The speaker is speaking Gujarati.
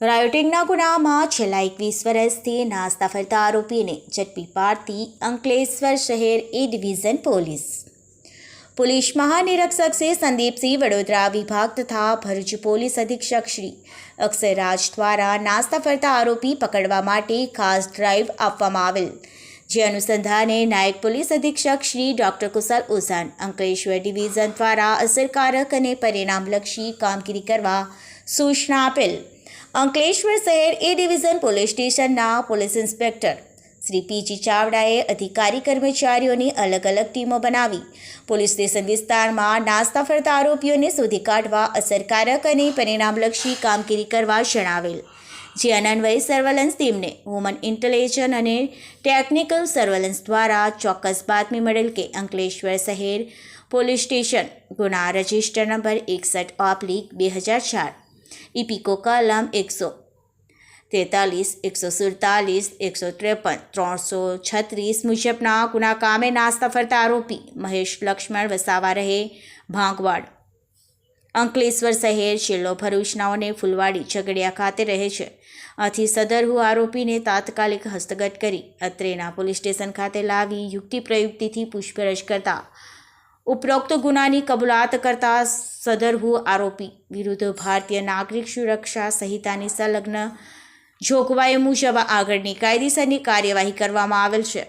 રાયોટિંગના ગુનામાં છેલ્લા એકવીસ વર્ષથી નાસ્તા ફરતા આરોપીને ઝડપી પાડતી અંકલેશ્વર શહેર એ ડિવિઝન પોલીસ. પોલીસ મહાનિરીક્ષક શ્રી સંદીપસિંહ વડોદરા વિભાગ તથા ભરૂચ પોલીસ અધિક્ષક શ્રી અક્ષયરાજ દ્વારા નાસ્તા ફરતા આરોપી પકડવા માટે ખાસ ડ્રાઈવ આપવામાં આવેલ. જે અનુસંધાને નાયક પોલીસ અધિક્ષક શ્રી ડોક્ટર કુશલ ઓઝાન, અંકલેશ્વર ડિવિઝન દ્વારા અસરકારક અને પરિણામલક્ષી કામગીરી કરવા સૂચના આપેલ. અંકલેશ્વર શહેર એ ડિવિઝન પોલીસ સ્ટેશનના police inspector. Shri P G ચાવડાએ અધિકારી કર્મચારીઓની અલગ અલગ ટીમો બનાવી. પોલીસ સ્ટેશન વિસ્તારમાં નાસ્તા ફરતા આરોપીઓને શોધી કાઢવા અસરકારક અને પરિણામલક્ષી કામગીરી કરવા જણાવેલ. જે અનન્વય સર્વેલન્સ ટીમને વુમન ઇન્ટેલિજન્સ અને ટેકનિકલ સર્વેલન્સ દ્વારા ચોક્કસ બાતમી મળેલ કે અંકલેશ્વર શહેર પોલીસ સ્ટેશન ગુના રજિસ્ટર નંબર એકસઠ ઓબ્લિક બે હજાર ચાર. ઇપિકો કલમ એકસો તેતાલીસ એકસો સુડતાલીસ એકસો ત્રેપન ત્રણસો છત્રીસ મુજબના ગુના કામે નાસ્તા ફરતા આરોપી મહેશ લક્ષ્મણ વસાવા રહે ભાંગવાડ અંકલેશ્વર શહેર શિલ્લો ભરૂચનાઓને ફૂલવાડી ઝઘડિયા ખાતે રહે છે આથી સદરહુ આરોપીને તાત્કાલિક હસ્તગત કરી અત્રેના પોલીસ સ્ટેશન ખાતે લાવી યુક્તિ પ્રયુક્તિથી પૂછપરછ કરતા ઉપરોક્ત ગુનાની કબૂલાત કરતા સદરહુ આરોપી વિરુદ્ધ ભારતીય નાગરિક સુરક્ષા સંહિતાની સંલગ્ન જોગવાઈ મુજબ આગળની કાયદેસરની કાર્યવાહી કરવામાં આવેલ છે.